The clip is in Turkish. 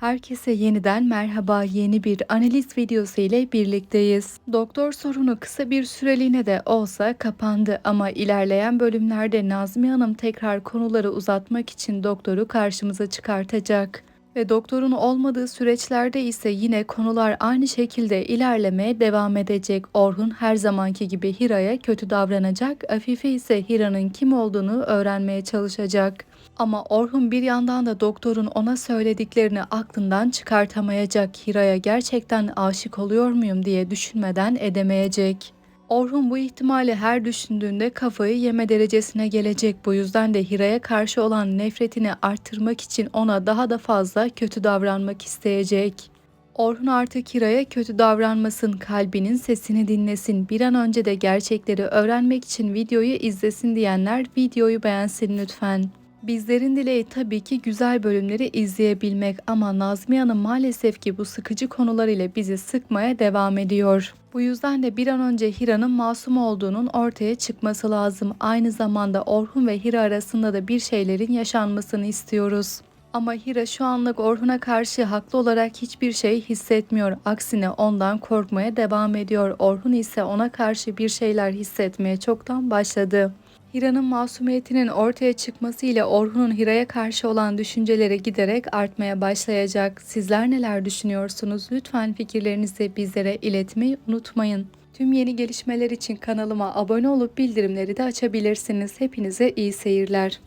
Herkese yeniden merhaba yeni bir analiz videosu ile birlikteyiz. Doktor sorunu kısa bir süreliğine de olsa kapandı ama ilerleyen bölümlerde Nazmi Hanım tekrar konuları uzatmak için doktoru karşımıza çıkartacak. Ve doktorun olmadığı süreçlerde ise yine konular aynı şekilde ilerlemeye devam edecek. Orhun her zamanki gibi Hira'ya kötü davranacak, Afife ise Hira'nın kim olduğunu öğrenmeye çalışacak. Ama Orhun bir yandan da doktorun ona söylediklerini aklından çıkartamayacak. Hira'ya gerçekten aşık oluyor muyum diye düşünmeden edemeyecek. Orhun bu ihtimali her düşündüğünde kafayı yeme derecesine gelecek. Bu yüzden de Hira'ya karşı olan nefretini arttırmak için ona daha da fazla kötü davranmak isteyecek. Orhun artık Hira'ya kötü davranmasın, kalbinin sesini dinlesin, bir an önce de gerçekleri öğrenmek için videoyu izlesin diyenler videoyu beğensin lütfen. Bizlerin dileği tabii ki güzel bölümleri izleyebilmek ama Nazmi Hanım maalesef ki bu sıkıcı konular ile bizi sıkmaya devam ediyor. Bu yüzden de bir an önce Hira'nın masum olduğunun ortaya çıkması lazım. Aynı zamanda Orhun ve Hira arasında da bir şeylerin yaşanmasını istiyoruz. Ama Hira şu anlık Orhun'a karşı haklı olarak hiçbir şey hissetmiyor. Aksine ondan korkmaya devam ediyor. Orhun ise ona karşı bir şeyler hissetmeye çoktan başladı. Hira'nın masumiyetinin ortaya çıkması ile Orhun'un Hira'ya karşı olan düşünceleri giderek artmaya başlayacak. Sizler neler düşünüyorsunuz? Lütfen fikirlerinizi bizlere iletmeyi unutmayın. Tüm yeni gelişmeler için kanalıma abone olup bildirimleri de açabilirsiniz. Hepinize iyi seyirler.